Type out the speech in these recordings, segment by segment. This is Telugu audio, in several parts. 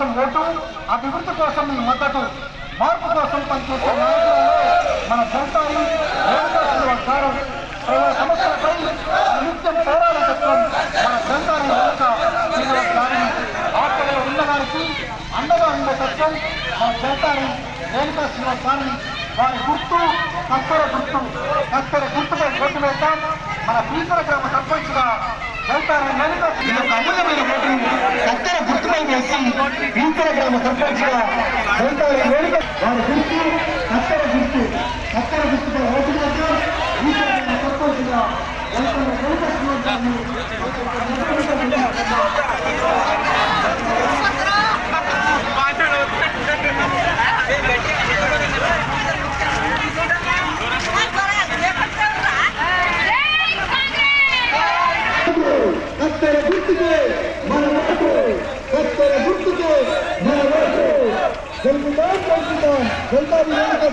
కోసం ఓటు అభివృద్ధి కోసం మీ మద్దతు మార్పు కోసం పనిచేసే మన జనతాని వారు ప్రజా సమస్యలపై నిత్యం పోరాడటం మన జనతాని వెనుక ఆటలో ఉన్నవారికి అండగా ఉండే తత్వం మన జనతాని రేణుకా శ్రీనివాస్ వారి గుర్తు కత్తెర గుర్తు కత్తెర గుర్తుపై ఓటు వేస్తాం మన పీతల గ్రామ సర్పంచ్గా జనతాని అమూల్యమైన ఓటును కత్తెర గుర్తుపై వేసి పీతల గ్రామ సర్పంచ్గా వారి గుర్తు గుర్తు ఓటు వేద్దాం పీతల గ్రామ సర్పంచ్గా జనతాని రేణుకా శ్రీనివాస్ గారిని కత్తెర గుర్తుకే మన ఓటు కత్తెర గుర్తుకే మన ఓటు గెలుపుదాం గెలుపుదాం గెలుతాది వెనుక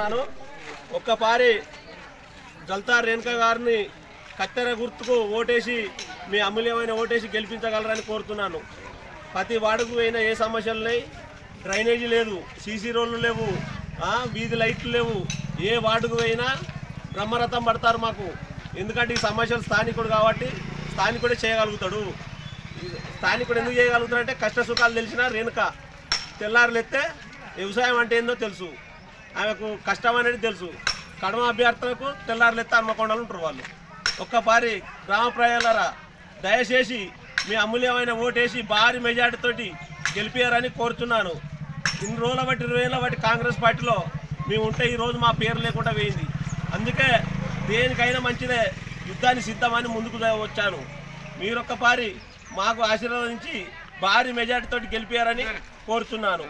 ఉన్నాను ఒక్కపారి జల్తార్ రేణుక గారిని కత్తెర గుర్తుకు ఓటేసి మీ అమూల్యమైన ఓటేసి గెలిపించగలరని కోరుతున్నాను. ప్రతి వార్డుకు పోయిన ఏ సమస్యలు లేవు. డ్రైనేజీ లేదు సీసీ రోడ్లు లేవు వీధి లైట్లు లేవు. ఏ వార్డుకు పోయినా బ్రహ్మరథం పడతారు మాకు. ఎందుకంటే ఈ సమస్యలు స్థానికుడు కాబట్టి స్థానికుడే చేయగలుగుతాడు. స్థానికుడు ఎందుకు చేయగలుగుతాడంటే కష్ట సుఖాలు తెలిసిన రేణుక. తెల్లారులెత్తే వ్యవసాయం అంటే ఏందో తెలుసు. ఆమెకు కష్టం అనేది తెలుసు. కడమ అభ్యర్థులకు తెల్లారులెత్తే హన్మకొండలు ఉంటారు వాళ్ళు. ఒక్కపారి గ్రామ ప్రజలరా దయచేసి మీ అమూల్యమైన ఓటేసి భారీ మెజార్టీతోటి గెలిపారని కోరుతున్నాను. ఇన్ని రోజుల బట్టి ఇరవై ఏళ్ళ బట్టి కాంగ్రెస్ పార్టీలో మేము ఉంటే ఈరోజు మా పేరు లేకుండా పోయింది. అందుకే దేనికైనా మంచిదే యుద్ధాన్ని సిద్ధమని ముందుకు వచ్చాను. మీరొక్కపారి మాకు ఆశీర్వదించి భారీ మెజార్టీతో గెలిపారని కోరుతున్నాను.